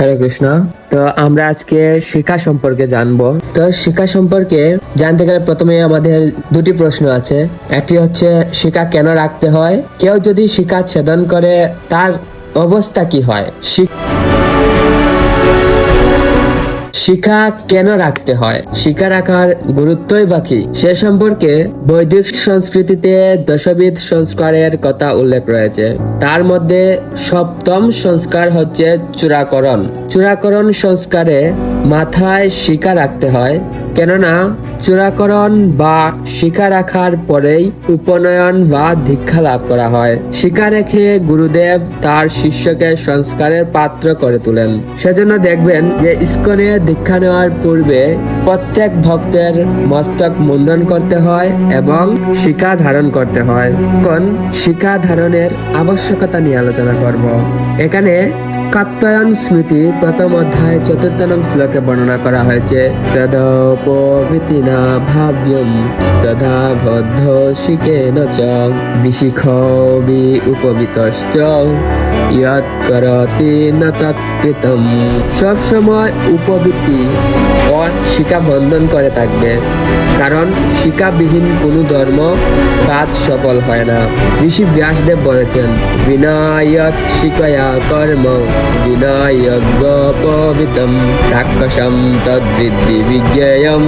হরে কৃষ্ণ। তো আমরা আজকে শিক্ষা সম্পর্কে জানব। তো শিক্ষা সম্পর্কে জানতে গেলে প্রথমে আমাদের দুটি প্রশ্ন আছে। একটি হচ্ছে শিক্ষা কেন রাখতে হয়? কেউ যদি শিক্ষা ছেদন করে, তার অবস্থা কি হয়? শিক- শিক্ষা কেন রাখতে হয়? শিক্ষা রাখার গুরুত্বই বাকি সে সম্পর্কে বৈদিক সংস্কৃতিতে দশবিধ সংস্কারের কথা উল্লেখ রয়েছে। তার মধ্যে সপ্তম সংস্কার হচ্ছে চূড়াকরণ। চূড়াকরণ সংস্কারে মাথায় শিক্ষা রাখতে হয়, কেননা চূড়াকরণ বা শিক্ষা রাখার পরেই উপনয়ন বা দীক্ষা লাভ করা হয়। শিক্ষা রেখে গুরুদেব তার শিষ্যকে সংস্কারের পাত্র করে তোলেন। সেজন্য দেখবেন যে ইস্কনে দীক্ষা নেওয়ার পূর্বে প্রত্যেক ভক্তের মস্তক মুন্ডন করতে হয় এবং শিকা ধারণ করতে হয়। কোন শিক্ষা ধারণের আবশ্যকতা নিয়ে আলোচনা করব। এখানে কাত্যায়ন স্মৃতি প্রথম অধ্যায় চতুর্থ নং শ্লোকে বর্ণনা করা হয়েছে সদপবিতিনা ভাব্যম সদা বদ্ধ শিকেন চ বিশিখ বি উপবিতশ্চ ইয়ৎ করতি ন তৎকৃতম। সব সময় উপবৃত্তি ও শিকা বন্ধন করে থাকবে, কারণ শিকাবিহীন কোনো ধর্ম কাজ সফল হয় না। ঋষি ব্যাসদেব বলেছেন বিনায়ত শিকয়া কর্ম বিনায়জ্ঞপবিতম রাক্ষসম তদ্বিদ্ধি বিজ্ঞেয়ম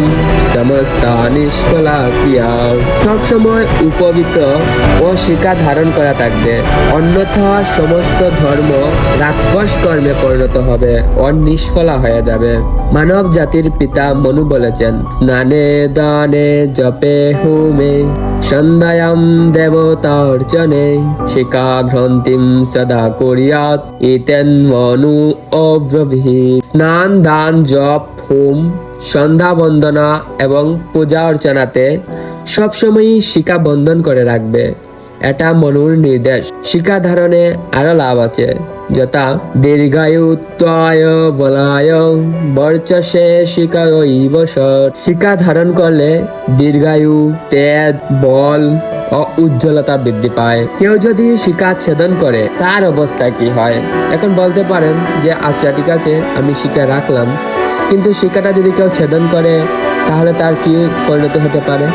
সমস্তা নিষ্ফলা ক্রিয়া সবসময় উপবিত ও শিকা ধারণ করা থাকবে। অন্যথা সমস্ত ধর্ম রাক্ষস কর্মে পরিণত হবে ও নিষ্ফলা হয়ে যাবে। মানব জাতির পিতা মনু বলেছেন স্নানে দানে জপে হুমে। সন্ধ্যায়াম দেবতার্চনে শিখা ভ্রন্তিম সদা করিয়াত ইতেন মনু অব্রভি স্নান, দান, জপ, হোম, সন্ধ্যা বন্দনা এবং পূজা অর্চনাতে সবসময়ই শিকা বন্ধন করে রাখবে। এটা মনুর নির্দেশ শিক্ষা ধারণে আরও লাভ আছে। যথা দীর্ঘায়ু ত্বয় বলায় বর্চসে শিকায়ৈব সৎ শিক্ষা ধারণ করলে দীর্ঘায়ু তেজ, বল ও উজ্জ্বলতা বৃদ্ধি পায়। কেউ যদি শিক্ষা ছেদন করে তার অবস্থা কি হয়? এখন বলতে পারেন যে আচ্ছা ঠিক আছে, আমি শিক্ষা রাখলাম কিন্তু শিক্ষাটা যদি কেউ ছেদন করে তাহলে তার কি পরিণত হতে পারে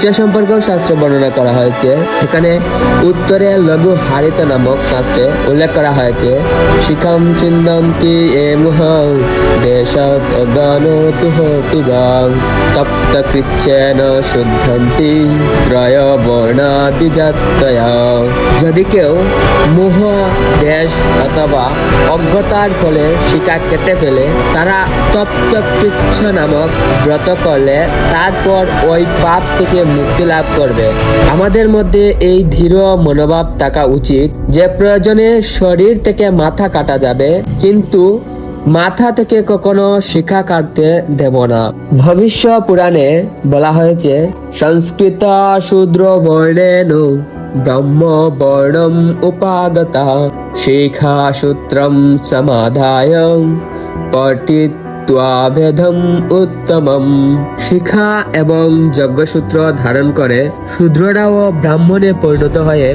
সে সম্পর্কেও শাস্ত্রে বর্ণনা করা হয়েছে। এখানে উত্তরে লঘু হারিত নামক শাস্ত্রে উল্লেখ করা হয়েছে, শিখাম চিন্তন্তি এ মুহ দেশত তপ্ত কৃচ্ছেন শুদ্ধন্তি ত্রয় বর্ণাদি যদি কেউ মোহ, দেশ অথবা অজ্ঞতার ফলে শিকা কেটে ফেলে, তারা তপ্ত কৃচ্ছ নামক ব্রত করলে তারপর ওই পাপ থেকে মুক্তি লাভ করবে। আমাদের মধ্যে এই ধীর মনোভাব থাকা উচিত যে প্রয়োজনে শরীর থেকে মাথা কাটা যাবে, কিন্তু মাথা থেকে কখনো শিখা কাটতে দেব না। ভবিষ্য পুরাণে বলা হয়েছে, সংস্কৃত শূদ্র বর্ণেন ব্রহ্ম বর্ণম উপাগতা, শিখা সূত্রম সমাধায় পঠিত ত্বাভেদম উত্তমম। শিখা এবং যজ্ঞসূত্র ধারণ করে শূদ্ররাও ব্রাহ্মণে পরিণত হয়ে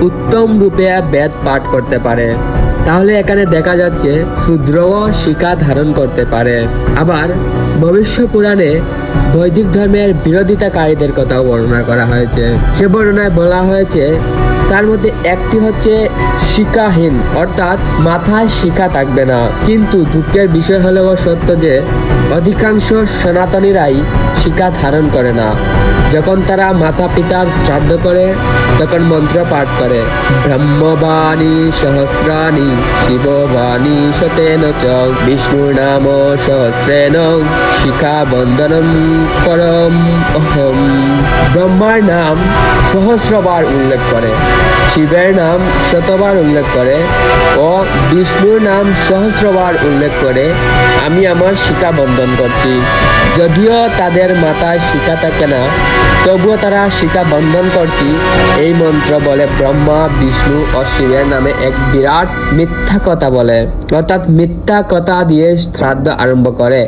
উত্তম রূপে বেদ পাঠ করতে পারে। তাহলে এখানে দেখা যাচ্ছে শূদ্রও শিকা ধারণ করতে পারে। আবার ভবিষ্য পুরাণে বৈদিক ধর্মের বিরোধিতাকারীদের কথাও বর্ণনা করা হয়েছে। সে বর্ণনায় বলা হয়েছে তার মধ্যে একটি হচ্ছে শিকাহীন। অর্থাৎ মাথায় শিকা থাকবে না। কিন্তু দুঃখের বিষয় হলেও সত্য যে অধিকাংশ সনাতনীরাই শিকা ধারণ করে না। যখন তারা মাতা পিতার শ্রাদ্ধ করে, তখন মন্ত্র পাঠ করে। ব্রহ্মবাণী সহস্রাণী, শিববাণী শতেন চ, বিষ্ণুর নাম সহস্রেণ, শিখা বন্দনম করম অহম। ব্রহ্মার নাম সহস্রবার উল্লেখ করে, শিবের নাম শতবার উল্লেখ করে ও বিষ্ণুর নাম সহস্রবার উল্লেখ করে, আমি আমার শিকা বন্ধন করছি যদিও তাদের মাথায় শিকা থাকে না, তবুও তারা শিকা বন্ধন করছি এই মন্ত্র বলে ব্রহ্মা বিষ্ণু ও শিবের নামে এক বিরাট মিথ্যা কথা বলে। অর্থাৎ মিথ্যা কথা দিয়ে শ্রাদ্ধ আরম্ভ করে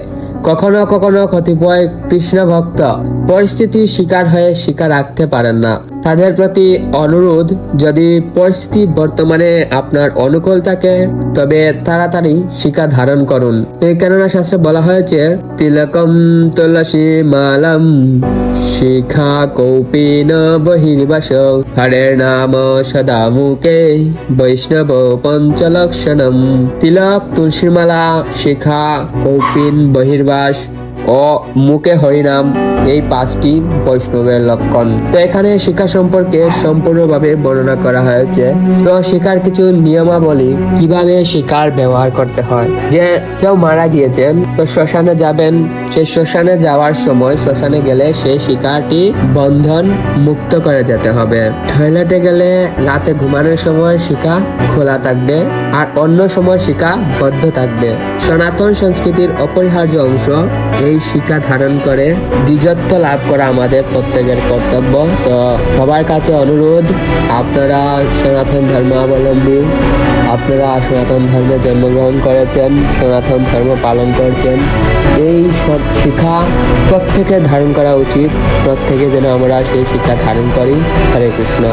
কখনো কখনো কতিপয় কৃষ্ণ ভক্ত পরিস্থিতির শিকার হয়ে শিকার রাখতে পারেন না। তাদের প্রতি অনুরোধ, যদি পরিস্থিতি বর্তমানে আপনার অনুকূল থাকে, তবে তাড়াতাড়ি শিকার ধারণ করুন। কেননা শাস্ত্রে বলা হয়েছে, তিলকম তুলসী মালম। শিখা কৌপিন বহির্বাস। হরের নাম সদা মুখে বৈষ্ণব পঞ্চলক্ষণম। তিলক তুলসীমালা শিখা কৌপিন বহির্বাস। ও মুখে হরিনাম, এই পাঁচটি বৈষ্ণবের লক্ষণ। তো এখানে শিক্ষা সম্পর্কে সম্পূর্ণভাবে বর্ণনা করা হয়েছে। তো শিকার কিছু নিয়মাবলী কীভাবে শিকার ব্যবহার করতে হয়? যে কেউ মারা গিয়েছেন, তো শ্মশানে যাবেন। সেই শ্মশানে যাওয়ার সময় শ্মশানে গেলে সেই শিকারটি বন্ধন মুক্ত করে যেতে হবে। টয়লেটে গেলে রাতে ঘুমানোর সময় শিকা খোলা থাকবে আর অন্য সময় শিকা বদ্ধ থাকবে। সনাতন সংস্কৃতির অপরিহার্য অংশ এই শিক্ষা ধারণ করে, দ্বিজত্ব লাভ করা আমাদের প্রত্যেকের কর্তব্য। তো সবার কাছে অনুরোধ, আপনারা সনাতন ধর্মাবলম্বী, আপনারা সনাতন ধর্মে জন্মগ্রহণ করেছেন, সনাতন ধর্ম পালন করছেন, এই সব শিক্ষা প্রত্যেকে ধারণ করা উচিত, প্রত্যেকে যেন আমরা সেই শিক্ষা ধারণ করি। হরে কৃষ্ণ।